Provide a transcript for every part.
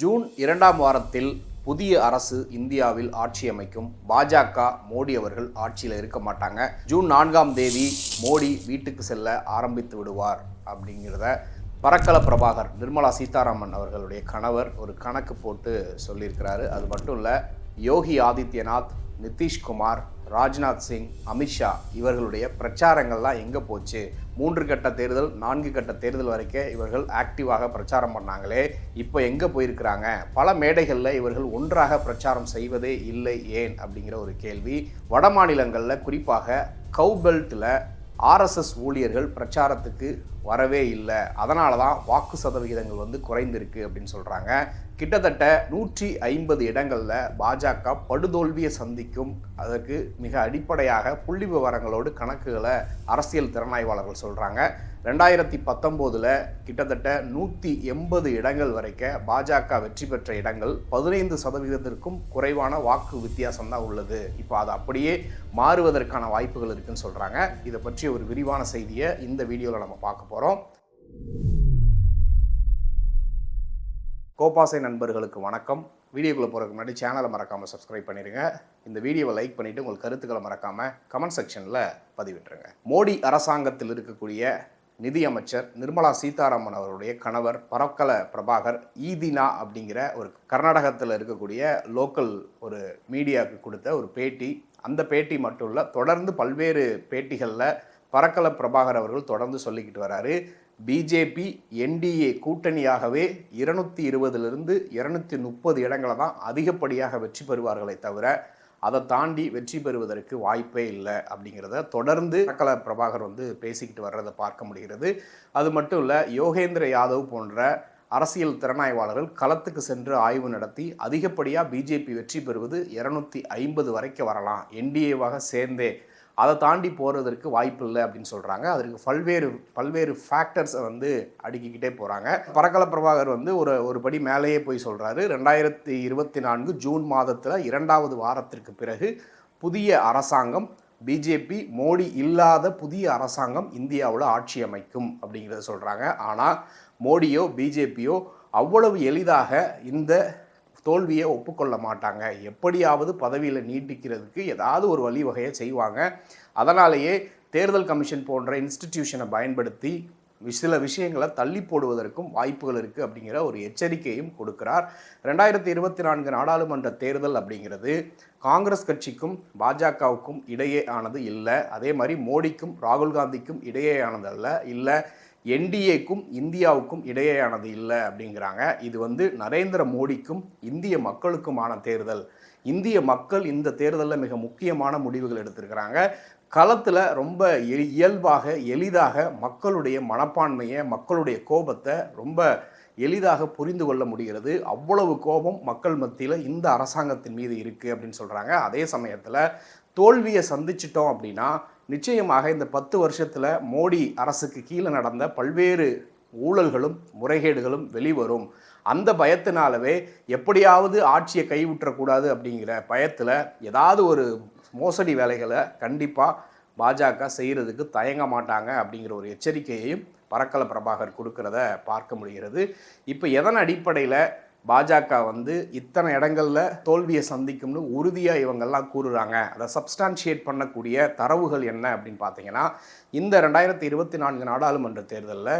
June இரண்டாம் வாரத்தில் புதிய அரசு இந்தியாவில் ஆட்சி அமைக்கும். பாஜக மோடி அவர்கள் ஆட்சியில் இருக்க மாட்டாங்க. ஜூன் நான்காம் தேதி மோடி வீட்டுக்கு செல்ல ஆரம்பித்து விடுவார் அப்படிங்கிறத பரக்கல பிரபாகர் நிர்மலா சீதாராமன் அவர்களுடைய கணவர் ஒரு கணக்கு போட்டு சொல்லியிருக்கிறாரு. அது மட்டும் இல்லை யோகி ஆதித்யநாத் நிதிஷ்குமார் ராஜ்நாத் சிங் அமித்ஷா இவர்களுடைய பிரச்சாரங்கள்லாம் எங்கே போச்சு? மூன்று கட்ட தேர்தல் நான்கு கட்ட தேர்தல் வரைக்கும் இவர்கள் ஆக்டிவாக பிரச்சாரம் பண்ணாங்களே. இப்போ எங்கே போயிருக்கிறாங்க? பல மேடைகளில் இவர்கள் ஒன்றாக பிரச்சாரம் செய்வதே இல்லை ஏன்? அப்படிங்கிற ஒரு கேள்வி. வட மாநிலங்களில் குறிப்பாக கவுபெல்ட்டில் ஆர்எஸ்எஸ் ஊழியர்கள் பிரச்சாரத்துக்கு வரவே இல்லை. அதனால தான் வாக்கு சதவிகிதங்கள் வந்து குறைந்திருக்கு அப்படின்னு சொல்கிறாங்க கிட்டத்தட்ட நூற்றி ஐம்பது இடங்களில் பாஜக படுதோல்வியை சந்திக்கும் அதற்கு மிக அடிப்படையாக புள்ளி விவரங்களோடு கணக்குகளை அரசியல் திறனாய்வாளர்கள் சொல்கிறாங்க ரெண்டாயிரத்தி பத்தொம்போதில் கிட்டத்தட்ட நூற்றி எண்பது இடங்கள் வரைக்கும் பாஜக வெற்றி பெற்ற இடங்கள் பதினைந்து சதவீதத்திற்கும் குறைவான வாக்கு வித்தியாசம் தான் உள்ளது. இப்போ அது அப்படியே மாறுவதற்கான வாய்ப்புகள் இருக்குன்னு சொல்கிறாங்க இதை பற்றி ஒரு விரிவான செய்தியை இந்த வீடியோவில் நம்ம பார்க்க போகிறோம் கோபாசை நண்பர்களுக்கு வணக்கம். வீடியோக்குள்ளே போகிறதுக்கு முன்னாடி சேனலை மறக்காமல் சப்ஸ்கிரைப் பண்ணிடுங்க இந்த வீடியோவை லைக் பண்ணிவிட்டு உங்கள் கருத்துக்களை மறக்காமல் கமெண்ட் செக்ஷனில் பதிவிட்டுருங்க. மோடி அரசாங்கத்தில் இருக்கக்கூடிய நிதியமைச்சர் நிர்மலா சீதாராமன் அவருடைய கணவர் பரக்கல பிரபாகர் ஈதினா அப்படிங்கிற ஒரு கர்நாடகத்தில் இருக்கக்கூடிய லோக்கல் ஒரு மீடியாவுக்கு கொடுத்த ஒரு பேட்டி. அந்த பேட்டி மட்டும் இல்லை தொடர்ந்து பல்வேறு பேட்டிகளில் பரக்கல பிரபாகர் அவர்கள் தொடர்ந்து சொல்லிக்கிட்டு வராரு. பிஜேபி என்டிஏ கூட்டணியாகவே இருநூத்தி இருபதுலேருந்து இருநூத்தி முப்பது இடங்களை தான் அதிகப்படியாக வெற்றி பெறுவார்களே தவிர அதை தாண்டி வெற்றி பெறுவதற்கு வாய்ப்பே இல்லை அப்படிங்கிறத தொடர்ந்து சக்கல பிரபாகர் வந்து பேசிக்கிட்டு வர்றதை பார்க்க முடிகிறது. அது மட்டும் இல்லை யோகேந்திர யாதவ் போன்ற அரசியல் திறனாய்வாளர்கள் களத்துக்கு சென்று ஆய்வு நடத்தி அதிகப்படியாக பிஜேபி வெற்றி பெறுவது இரநூத்தி ஐம்பது வரைக்கும் வரலாம். என்டிஏவாக சேர்ந்தே அதை தாண்டி போகிறதற்கு வாய்ப்பு இல்லை அப்படின்னு சொல்கிறாங்க அதற்கு பல்வேறு பல்வேறு ஃபேக்டர்ஸை வந்து அடுக்கிக்கிட்டே போகிறாங்க பரக்கல பிரபாகர் வந்து ஒரு ஒரு படி மேலேயே போய் சொல்கிறாரு ரெண்டாயிரத்தி இருபத்தி நான்கு ஜூன் மாதத்தில் இரண்டாவது வாரத்திற்கு பிறகு புதிய அரசாங்கம் பிஜேபி மோடி இல்லாத புதிய அரசாங்கம் இந்தியாவில் ஆட்சி அமைக்கும் அப்படிங்கிறத சொல்கிறாங்க ஆனால் மோடியோ பிஜேபியோ அவ்வளவு எளிதாக இந்த தோல்வியை ஒப்புக்கொள்ள மாட்டாங்க. எப்படியாவது பதவியில் நீட்டிக்கிறதுக்கு ஏதாவது ஒரு வழிவகையை செய்வாங்க. அதனாலேயே தேர்தல் கமிஷன் போன்ற இன்ஸ்டிடியூஷனை பயன்படுத்தி சில விஷயங்களை தள்ளி போடுவதற்கும் வாய்ப்புகள் இருக்குது அப்படிங்கிற ஒரு எச்சரிக்கையும் கொடுக்கிறார். ரெண்டாயிரத்தி இருபத்தி நான்கு நாடாளுமன்ற தேர்தல் அப்படிங்கிறது காங்கிரஸ் கட்சிக்கும் பாஜகவுக்கும் இடையே ஆனது இல்லை. அதே மாதிரி மோடிக்கும் ராகுல் காந்திக்கும் இடையே ஆனதல்ல இல்லை. என்டிஏக்கும் இந்தியாவுக்கும் இடையேயானது இல்லை அப்படிங்கிறாங்க. இது வந்து நரேந்திர மோடிக்கும் இந்திய மக்களுக்குமான தேர்தல். இந்திய மக்கள் இந்த தேர்தலில் மிக முக்கியமான முடிவுகள் எடுத்திருக்கிறாங்க. களத்தில் ரொம்ப இயல்பாக எளிதாக மக்களுடைய மனப்பான்மையை மக்களுடைய கோபத்தை ரொம்ப எளிதாக புரிந்து கொள்ள முடிகிறது. அவ்வளவு கோபம் மக்கள் மத்தியில் இந்த அரசாங்கத்தின் மீது இருக்குது அப்படின்னு சொல்கிறாங்க அதே சமயத்தில் தோல்வியை சந்திச்சிட்டோம் அப்படின்னா நிச்சயமாக இந்த பத்து வருஷத்தில் மோடி அரசுக்கு கீழே நடந்த பல்வேறு ஊழல்களும் முறைகேடுகளும் வெளிவரும். அந்த பயத்தினாலவே எப்படியாவது ஆட்சியை கைவிட்டக்கூடாது அப்படிங்கிற பயத்தில் ஏதாவது ஒரு மோசடி வேலைகளை கண்டிப்பாக பாஜக செய்கிறதுக்கு தயங்க மாட்டாங்க அப்படிங்கிற ஒரு எச்சரிக்கையையும் பறக்கல பிரபாகர் கொடுக்கிறத பார்க்க முடிகிறது. இப்போ எதன் அடிப்படையில் பாஜக வந்து இத்தனை இடங்களில் தோல்வியை சந்திக்கும்னு உறுதியாக இவங்கெல்லாம் கூறுறாங்க. அதை சப்ஸ்டான்ஷியேட் பண்ணக்கூடிய தரவுகள் என்ன அப்படின்னு பார்த்தீங்கன்னா இந்த ரெண்டாயிரத்தி இருபத்தி நான்கு நாடாளுமன்ற தேர்தலில்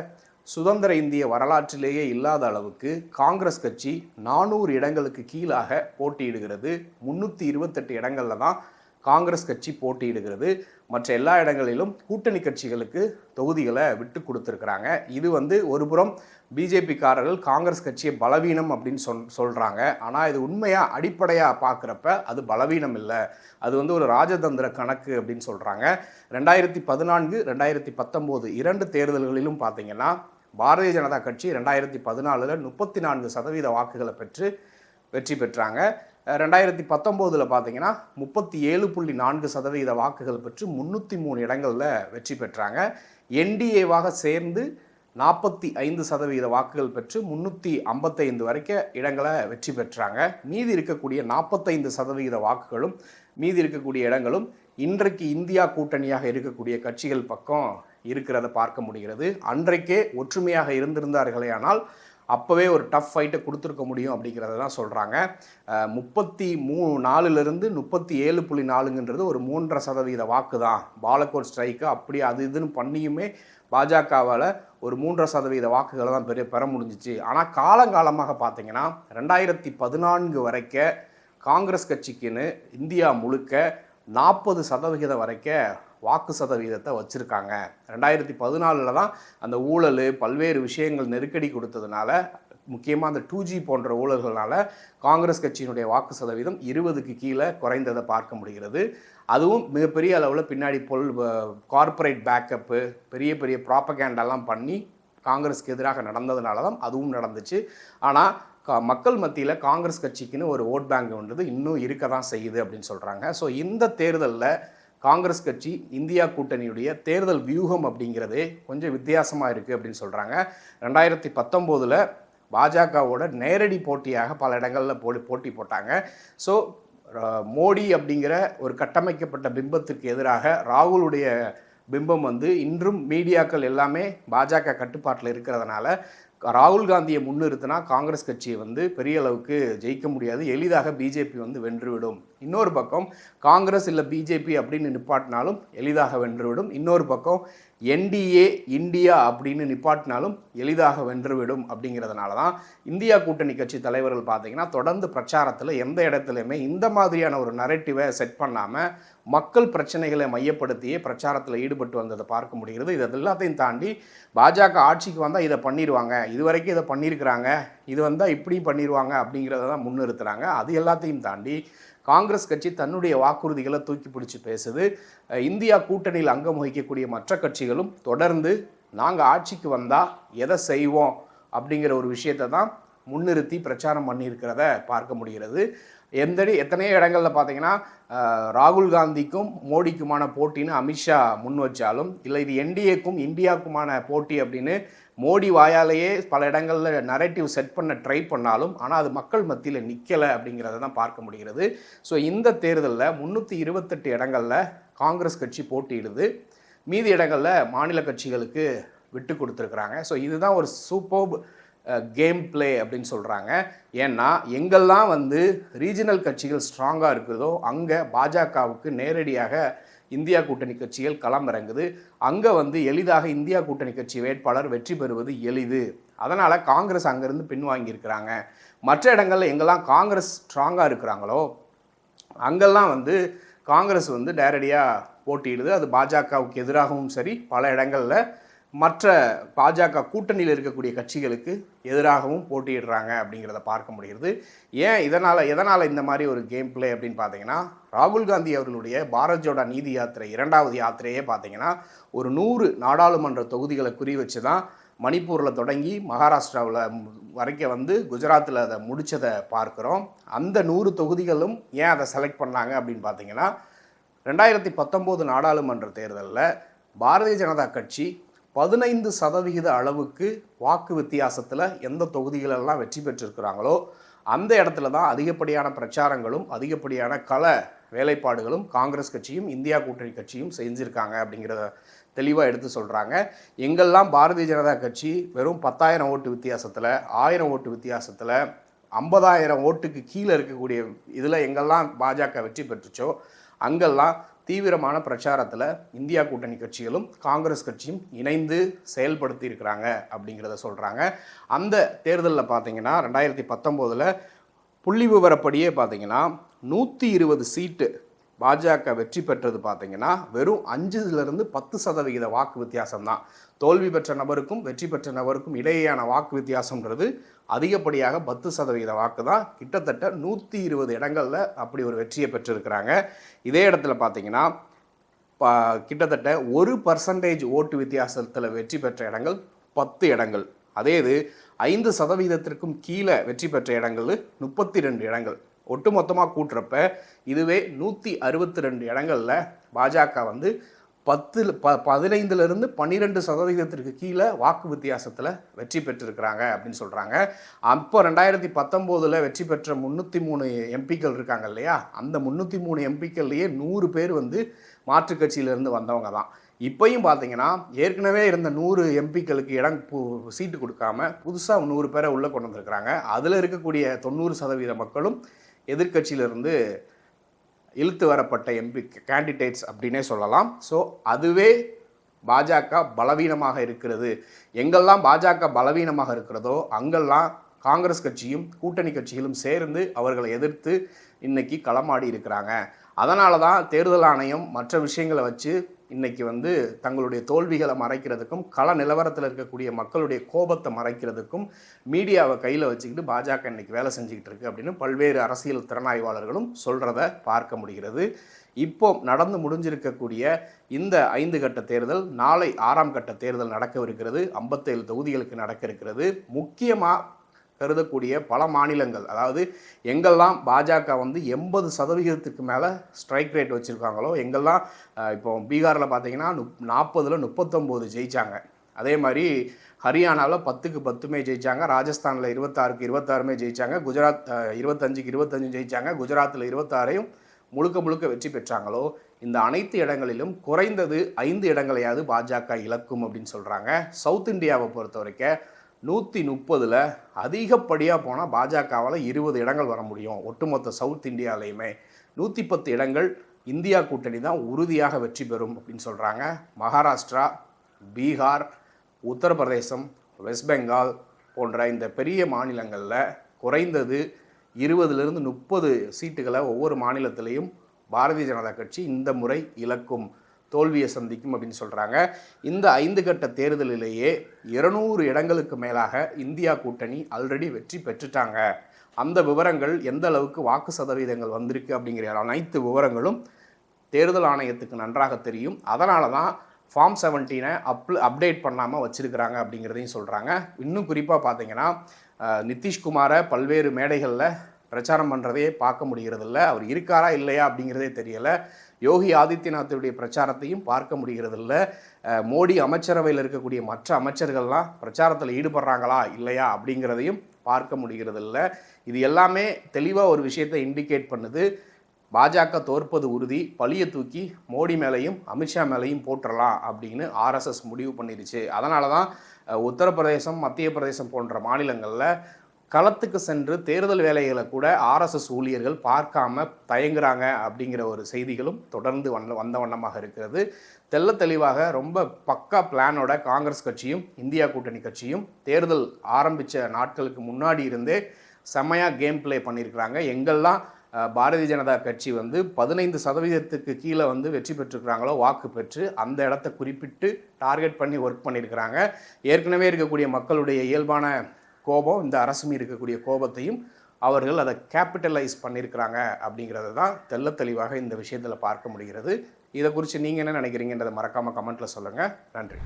சுதந்திர இந்திய வரலாற்றிலேயே இல்லாத அளவுக்கு காங்கிரஸ் கட்சி நானூறு இடங்களுக்கு கீழாக போட்டியிடுகிறது. முந்நூற்றி இருபத்தெட்டு இடங்களில் தான் காங்கிரஸ் கட்சி போட்டியிடுகிறது. மற்ற எல்லா இடங்களிலும் கூட்டணி கட்சிகளுக்கு தொகுதிகளை விட்டு கொடுத்துருக்குறாங்க. இது வந்து ஒரு புறம் பிஜேபிக்காரர்கள் காங்கிரஸ் கட்சியை பலவீனம் அப்படின்னு சொல் சொல்கிறாங்க ஆனால் இது உண்மையாக அடிப்படையாக பார்க்குறப்ப அது பலவீனம் இல்லை. அது வந்து ஒரு ராஜதந்திர கணக்கு அப்படின்னு சொல்கிறாங்க ரெண்டாயிரத்தி பதினான்கு ரெண்டாயிரத்தி பத்தொம்போது இரண்டு தேர்தல்களிலும் பார்த்தீங்கன்னா பாரதிய ஜனதா கட்சி ரெண்டாயிரத்தி பதினாலில் முப்பத்தி நான்கு சதவீத வாக்குகளை பெற்று வெற்றி பெற்றாங்க. ரெண்டாயிரத்தி பத்தொம்போதில் பார்த்தீங்கன்னா முப்பத்தி ஏழு புள்ளி நான்கு சதவீத வாக்குகள் பெற்று முந்நூற்றி மூணு இடங்களில் வெற்றி பெற்றாங்க. என்டிஏவாக சேர்ந்து நாற்பத்தி ஐந்து சதவீத வாக்குகள் பெற்று முந்நூற்றி ஐம்பத்தைந்து வரைக்கும் இடங்களை வெற்றி பெற்றாங்க. மீதி இருக்கக்கூடிய நாற்பத்தைந்து சதவீத வாக்குகளும் மீதி இருக்கக்கூடிய இடங்களும் இன்றைக்கு இந்தியா கூட்டணியாக இருக்கக்கூடிய கட்சிகள் பக்கம் இருக்கிறத பார்க்க முடிகிறது. அன்றைக்கே ஒற்றுமையாக இருந்திருந்தார்களே ஆனால் அப்போவே ஒரு டஃப் ஃபைட்டை கொடுத்துருக்க முடியும் அப்படிங்கிறத தான் சொல்கிறாங்க முப்பத்தி மூ நாலுலேருந்து முப்பத்தி ஏழு புள்ளி நாலுங்கன்றது ஒரு மூன்றரை சதவீத வாக்கு தான் பாலக்கோட் ஸ்ட்ரைக்கு அப்படி அது இதுன்னு பண்ணியுமே பாஜகவால் ஒரு மூன்றரை சதவீத வாக்குகளை தான் பெரிய பெற முடிஞ்சிச்சு. ஆனால் காலங்காலமாக பார்த்தீங்கன்னா ரெண்டாயிரத்தி பதினான்கு வரைக்க காங்கிரஸ் கட்சிக்குன்னு இந்தியா முழுக்க நாற்பது சதவிகிதம் வரைக்க வாக்கு சதவீதத்தை வச்சுருக்காங்க. ரெண்டாயிரத்தி பதினாலில் தான் அந்த ஊழல் பல்வேறு விஷயங்கள் நெருக்கடி கொடுத்ததுனால முக்கியமாக அந்த டூ ஜி போன்ற ஊழல்களால் காங்கிரஸ் கட்சியினுடைய வாக்கு சதவீதம் இருபதுக்கு கீழே குறைந்ததை பார்க்க முடிகிறது. அதுவும் மிகப்பெரிய அளவில் பின்னாடி பொல் கார்ப்பரேட் பேக்கப்பு பெரிய பெரிய ப்ராப்பகேண்டெல்லாம் பண்ணி காங்கிரஸ்க்கு எதிராக நடந்ததுனால தான் அதுவும் நடந்துச்சு. ஆனால் மக்கள் மத்தியில் காங்கிரஸ் கட்சிக்குன்னு ஒரு ஓட் பேங்க்ன்றது இன்னும் இருக்க தான் செய்யுது அப்படின்னு சொல்கிறாங்க ஸோ இந்த தேர்தலில் காங்கிரஸ் கட்சி இந்தியா கூட்டணியுடைய தேர்தல் வியூகம் அப்படிங்கிறதே கொஞ்சம் வித்தியாசமாக இருக்குது அப்படின்னு சொல்கிறாங்க ரெண்டாயிரத்தி பத்தொம்போதில் பாஜகவோட நேரடி போட்டியாக பல இடங்களில் போடி போட்டி போட்டாங்க. ஸோ மோடி அப்படிங்கிற ஒரு கட்டமைக்கப்பட்ட பிம்பத்திற்கு எதிராக ராகுலுடைய பிம்பம் வந்து இன்றும் மீடியாக்கள் எல்லாமே பாஜக கட்டுப்பாட்டில் இருக்கிறதுனால ராகுல் காந்தியை முன்னிறுத்தினா காங்கிரஸ் கட்சியை வந்து பெரிய அளவுக்கு ஜெயிக்க முடியாது. எளிதாக பிஜேபி வந்து வென்றுவிடும். இன்னொரு பக்கம் காங்கிரஸ் இல்லை பிஜேபி அப்படின்னு நிப்பாட்டினாலும் எளிதாக வென்றுவிடும். இன்னொரு பக்கம் என்டிஏ இந்தியா அப்படின்னு நிப்பாட்டினாலும் எளிதாக வென்றுவிடும் அப்படிங்கிறதுனால தான் இந்தியா கூட்டணி கட்சி தலைவர்கள் பார்த்தீங்கன்னா தொடர்ந்து பிரச்சாரத்தில் எந்த இடத்துலையுமே இந்த மாதிரியான ஒரு நரேட்டிவை செட் பண்ணாமல் மக்கள் பிரச்சனைகளை மையப்படுத்தியே பிரச்சாரத்தில் ஈடுபட்டு வந்ததை பார்க்க முடிகிறது. இது எல்லாத்தையும் தாண்டி பாஜக ஆட்சிக்கு வந்தால் இதை பண்ணிடுவாங்க இது வரைக்கும் இதை பண்ணியிருக்கிறாங்க. இது வந்தால் இப்படி பண்ணிடுவாங்க அப்படிங்கிறத தான் முன்னிறுத்துகிறாங்க அது எல்லாத்தையும் தாண்டி காங்கிரஸ் கட்சி தன்னுடைய வாக்குறுதிகளை தூக்கி பிடிச்சி பேசுது. இந்தியா கூட்டணியில் அங்கம் வகிக்கக்கூடிய மற்ற கட்சிகளும் தொடர்ந்து நாங்கள் ஆட்சிக்கு வந்தால் எதை செய்வோம் அப்படிங்கிற ஒரு விஷயத்தை தான் முன்னிறுத்தி பிரச்சாரம் பண்ணியிருக்கிறத பார்க்க முடிகிறது. எந்த எத்தனையோ இடங்களில் பார்த்தீங்கன்னா ராகுல் காந்திக்கும் மோடிக்குமான போட்டின்னு அமித்ஷா முன் வச்சாலும் இல்லை இது என்டிஏக்கும் இந்தியாவுக்குமான போட்டி அப்படின்னு மோடி வாயாலேயே பல இடங்களில் நரேட்டிவ் செட் பண்ண ட்ரை பண்ணாலும் ஆனால் அது மக்கள் மத்தியில் நிற்கலை அப்படிங்கிறத தான் பார்க்க முடிகிறது. ஸோ இந்த தேர்தலில் முந்நூற்றி இருபத்தெட்டு இடங்களில் காங்கிரஸ் கட்சி போட்டியிடுது. மீதி இடங்களில் மாநில கட்சிகளுக்கு விட்டு கொடுத்துருக்குறாங்க. ஸோ இதுதான் ஒரு சூப்பர் கேம் ப்ளே அப்படின்னு சொல்கிறாங்க ஏன்னா எங்கெல்லாம் வந்து ரீஜனல் கட்சிகள் ஸ்ட்ராங்காக இருக்குதோ அங்கே பாஜகவுக்கு நேரடியாக இந்தியா கூட்டணி கட்சிகள் களம் இறங்குது அங்கே வந்து எளிதாக இந்தியா கூட்டணி கட்சி வேட்பாளர் வெற்றி பெறுவது எளிது. அதனால் காங்கிரஸ் அங்கேருந்து பின்வாங்கியிருக்கிறாங்க. மற்ற இடங்களில் எங்கெல்லாம் காங்கிரஸ் ஸ்ட்ராங்காக இருக்கிறாங்களோ அங்கெல்லாம் வந்து காங்கிரஸ் வந்து நேரடியாக போட்டியிடுது. அது பாஜகவுக்கு எதிராகவும் சரி பல இடங்களில் மற்ற பாஜக கூட்டணியில் இருக்கக்கூடிய கட்சிகளுக்கு எதிராகவும் போட்டியிடுறாங்க அப்படிங்கிறத பார்க்க முடிகிறது. ஏன் இதனால் எதனால் இந்த மாதிரி ஒரு கேம் பிளே அப்படின்னு பார்த்தீங்கன்னா ராகுல் காந்தி அவர்களுடைய பாரத் ஜோடா நீதி யாத்திரை இரண்டாவது யாத்திரையே பார்த்தீங்கன்னா ஒரு நூறு நாடாளுமன்ற தொகுதிகளை குறி வச்சு தான் மணிப்பூரில் தொடங்கி மகாராஷ்டிராவில் வரைக்கும் வந்து குஜராத்தில் அதை முடித்ததை பார்க்குறோம். அந்த நூறு தொகுதிகளும் ஏன் அதை செலக்ட் பண்ணாங்க அப்படின்னு பார்த்தீங்கன்னா ரெண்டாயிரத்தி பத்தொம்போது நாடாளுமன்ற தேர்தலில் பாரதிய ஜனதா கட்சி பதினைந்து சதவிகித அளவுக்கு வாக்கு வித்தியாசத்தில் எந்த தொகுதிகளெல்லாம் வெற்றி பெற்றிருக்கிறாங்களோ அந்த இடத்துல தான் அதிகப்படியான பிரச்சாரங்களும் அதிகப்படியான கள வேலைப்பாடுகளும் காங்கிரஸ் கட்சியும் இந்தியா கூட்டணி கட்சியும் செஞ்சுருக்காங்க அப்படிங்கிறத தெளிவாக எடுத்து சொல்கிறாங்க எங்கெல்லாம் பாரதிய ஜனதா கட்சி வெறும் பத்தாயிரம் ஓட்டு வித்தியாசத்தில் ஆயிரம் ஓட்டு வித்தியாசத்தில் ஐம்பதாயிரம் ஓட்டுக்கு கீழே இருக்கக்கூடிய இதில் எங்கெல்லாம் பாஜக வெற்றி பெற்றுச்சோ அங்கெல்லாம் தீவிரமான பிரச்சாரத்தில் இந்தியா கூட்டணி கட்சிகளும் காங்கிரஸ் கட்சியும் இணைந்து செயல்படுத்தி இருக்கிறாங்க அப்படிங்கிறத சொல்கிறாங்க அந்த தேர்தலில் பார்த்தீங்கன்னா ரெண்டாயிரத்தி பத்தொம்போதில் புள்ளி விவரப்படியே பார்த்தீங்கன்னா நூற்றி இருபது சீட்டு பாஜக வெற்றி பெற்றது பார்த்தீங்கன்னா வெறும் அஞ்சுலேருந்து பத்து சதவிகித வாக்கு வித்தியாசம் தான் தோல்வி பெற்ற நபருக்கும் வெற்றி பெற்ற நபருக்கும் இடையேயான வாக்கு வித்தியாசம்ன்றது அதிகப்படியாக பத்து சதவிகித வாக்கு தான் கிட்டத்தட்ட நூற்றி இருபது இடங்களில் அப்படி ஒரு வெற்றியை பெற்றிருக்கிறாங்க. இதே இடத்துல பார்த்தீங்கன்னா கிட்டத்தட்ட ஒரு பர்சன்டேஜ் ஓட்டு வித்தியாசத்தில் வெற்றி பெற்ற இடங்கள் பத்து இடங்கள். அதே இது ஐந்து சதவீதத்திற்கும் கீழே வெற்றி பெற்ற இடங்கள் முப்பத்தி ரெண்டு இடங்கள். ஒட்டுமொத்தமாக கூட்டுறப்ப இதுவே நூற்றி அறுபத்தி ரெண்டு இடங்களில் பாஜக வந்து பத்து ப பதினைந்துலேருந்து பன்னிரெண்டு சதவீதத்திற்கு கீழே வாக்கு வித்தியாசத்தில் வெற்றி பெற்றிருக்கிறாங்க அப்படின்னு சொல்கிறாங்க அப்போ ரெண்டாயிரத்தி பத்தொம்போதில் வெற்றி பெற்ற முந்நூற்றி மூணு எம்பிக்கள் இருக்காங்க இல்லையா? அந்த முந்நூற்றி மூணு எம்பிக்கள்லேயே நூறு பேர் வந்து மாற்றுக் கட்சியிலேருந்து வந்தவங்க தான். இப்பையும் பார்த்தீங்கன்னா ஏற்கனவே இருந்த நூறு எம்பிக்களுக்கு இடம் பு- சீட்டு கொடுக்காம புதுசாக நூறு பேரை உள்ளே கொண்டு வந்திருக்கிறாங்க. அதில் இருக்கக்கூடிய தொண்ணூறு சதவீத மக்களும் எதிர்கட்சியிலிருந்து இழுத்து வரப்பட்ட எம்பி கேண்டிடேட்ஸ் அப்படின்னே சொல்லலாம். ஸோ அதுவே பாஜக பலவீனமாக இருக்கிறது. எங்கெல்லாம் பாஜக பலவீனமாக இருக்கிறதோ அங்கெல்லாம் காங்கிரஸ் கட்சியும் கூட்டணி கட்சிகளும் சேர்ந்து அவர்களை எதிர்த்து இன்னைக்கு களமாடி இருக்கிறாங்க. அதனால தான் தேர்தல் ஆணையம் மற்ற விஷயங்களை வச்சு இன்றைக்கி வந்து தங்களுடைய தோல்விகளை மறைக்கிறதுக்கும் கள நிலவரத்தில் இருக்கக்கூடிய மக்களுடைய கோபத்தை மறைக்கிறதுக்கும் மீடியாவை கையில் வச்சுக்கிட்டு பாஜக இன்னைக்கு வேலை செஞ்சுக்கிட்டு இருக்குது அப்படின்னு பல்வேறு அரசியல் திறனாய்வாளர்களும் சொல்கிறத பார்க்க முடிகிறது. இப்போ நடந்து முடிஞ்சிருக்கக்கூடிய இந்த ஐந்து கட்ட தேர்தல் நாளை ஆறாம் கட்ட தேர்தல் நடக்கவிருக்கிறது. ஐம்பத்தேழு தொகுதிகளுக்கு நடக்க இருக்கிறது முக்கியமாக கருதக்கூடிய பல மாநிலங்கள். அதாவது எங்கெல்லாம் பாஜக வந்து எண்பது சதவிகிதத்துக்கு மேலே ஸ்ட்ரைக் ரேட் வச்சுருக்காங்களோ எங்கெல்லாம் இப்போ பீகாரில் பார்த்தீங்கன்னா நுப் நாற்பதில் முப்பத்தொம்போது ஜெயித்தாங்க அதே மாதிரி ஹரியானாவில் பத்துக்கு பத்துமே ஜெயிச்சாங்க ராஜஸ்தானில் இருபத்தாறுக்கு இருபத்தாறுமே ஜெயிச்சாங்க குஜராத் இருபத்தஞ்சுக்கு இருபத்தஞ்சு ஜெயித்தாங்க குஜராத்தில் இருபத்தாறையும் முழுக்க முழுக்க வெற்றி பெற்றாங்களோ இந்த அனைத்து இடங்களிலும் குறைந்தது ஐந்து இடங்களையாவது பாஜக இழக்கும் அப்படின்னு சொல்கிறாங்க சவுத் இந்தியாவை பொறுத்த வரைக்கும் நூற்றி முப்பதில் அதிகப்படியாக போனால் பாஜகவால் இருபது இடங்கள் வர முடியும். ஒட்டுமொத்த சவுத் இந்தியாலையுமே. நூற்றி பத்து இடங்கள் இந்தியா கூட்டணி தான் உறுதியாக வெற்றி பெறும் அப்படின்னு சொல்கிறாங்க மகாராஷ்டிரா பீகார் உத்தரப்பிரதேசம் வெஸ்ட் பெங்கால் போன்ற இந்த பெரிய மாநிலங்களில் குறைந்தது இருபதுலேருந்து முப்பது சீட்டுகளை ஒவ்வொரு மாநிலத்திலையும் பாரதிய ஜனதா கட்சி இந்த முறை இழக்கும். தோல்வியை சந்திக்கும் அப்படின்னு சொல்கிறாங்க இந்த ஐந்து கட்ட தேர்தலிலேயே இருநூறு இடங்களுக்கு மேலாக இந்தியா கூட்டணி ஆல்ரெடி வெற்றி பெற்றுட்டாங்க. அந்த விவரங்கள் எந்த அளவுக்கு வாக்கு சதவீதங்கள் வந்திருக்கு அப்படிங்கிற அனைத்து விவரங்களும் தேர்தல் ஆணையத்துக்கு நன்றாக தெரியும். அதனால தான் ஃபார்ம் செவன்டீனை அப் அப்டேட் பண்ணாமல் வச்சுருக்கிறாங்க அப்படிங்கிறதையும் சொல்கிறாங்க இன்னும் குறிப்பாக பார்த்தீங்கன்னா நிதிஷ்குமாரை பல்வேறு மேடைகளில் பிரச்சாரம் பண்ணுறதே பார்க்க முடிகிறதில்ல. அவர் இருக்காரா இல்லையா அப்படிங்கிறதே தெரியலை. யோகி ஆதித்யநாத்துடைய பிரச்சாரத்தையும் பார்க்க முடிகிறதில்ல. மோடி அமைச்சரவையில் இருக்கக்கூடிய மற்ற அமைச்சர்கள்லாம் பிரச்சாரத்தில் ஈடுபடுறாங்களா இல்லையா அப்படிங்கிறதையும் பார்க்க முடிகிறதில்ல. இது எல்லாமே தெளிவாக ஒரு விஷயத்தை இண்டிகேட் பண்ணுது. பாஜக தோற்பது உறுதி. பழியை தூக்கி மோடி மேலேயும் அமித்ஷா மேலேயும் போட்டுடலாம் அப்படின்னு ஆர்எஸ்எஸ் முடிவு பண்ணிருச்சு. அதனால தான் உத்தரப்பிரதேசம் மத்திய பிரதேசம் போன்ற மாநிலங்களில் களத்துக்கு சென்று தேர்தல் வேலைகளை கூட ஆர்எஸ்எஸ் ஊழியர்கள் பார்க்காம தயங்குறாங்க அப்படிங்கிற ஒரு செய்திகளும் தொடர்ந்து வந்த வந்த வண்ணமாக இருக்கிறது. தெள்ள தெளிவாக ரொம்ப பக்கா பிளானோட காங்கிரஸ் கட்சியும் இந்தியா கூட்டணி கட்சியும் தேர்தல் ஆரம்பித்த நாட்களுக்கு முன்னாடி இருந்தே செம்மையாக கேம் ப்ளே பண்ணியிருக்கிறாங்க. எங்கெல்லாம் பாரதிய ஜனதா கட்சி வந்து பதினைந்து சதவீதத்துக்கு கீழே வந்து வெற்றி பெற்றிருக்கிறாங்களோ வாக்கு பெற்று அந்த இடத்த குறிப்பிட்டு டார்கெட் பண்ணி ஒர்க் பண்ணியிருக்கிறாங்க. ஏற்கனவே இருக்கக்கூடிய மக்களுடைய இயல்பான கோபம் இந்த அரசு மீது இருக்கக்கூடிய கோபத்தையும் அவர்கள் அதை கேபிட்டலைஸ் பண்ணியிருக்கிறாங்க அப்படிங்கிறது தான் தெல்ல தெளிவாக இந்த விஷயத்தில் பார்க்க முடிகிறது. இதை குறித்து நீங்கள் என்ன நினைக்கிறீங்கன்றதை மறக்காமல் கமெண்ட்டில் சொல்லுங்கள் நன்றி.